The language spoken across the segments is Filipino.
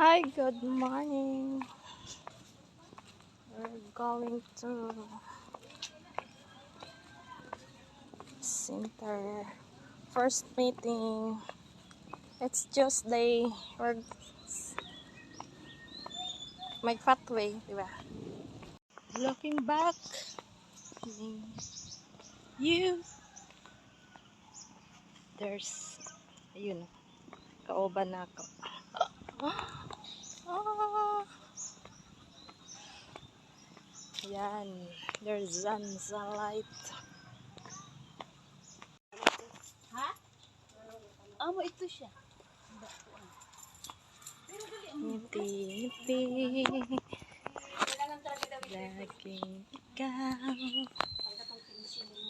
Hi, good morning. We're going to center. First meeting. It's Tuesday. We're may pathway, di ba? Looking back. You. There's, ayun, kauban na ako. Ah. Yan. There's sunlight. Amo ito siya. Ngiti, ngiti. Laging ikaw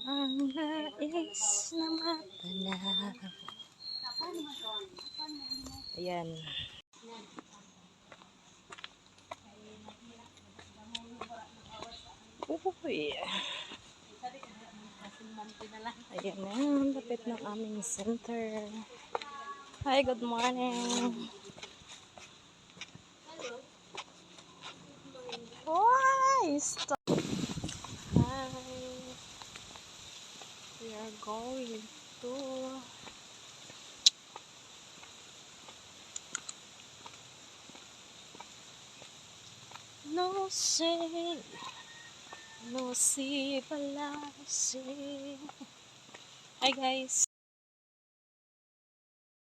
ang nais na matanaw. Ayan. Uy. Ayan na, lapit ng aming center. Hi, good morning. Why? Stop. Hi. We are going to No say No see palasi Hi guys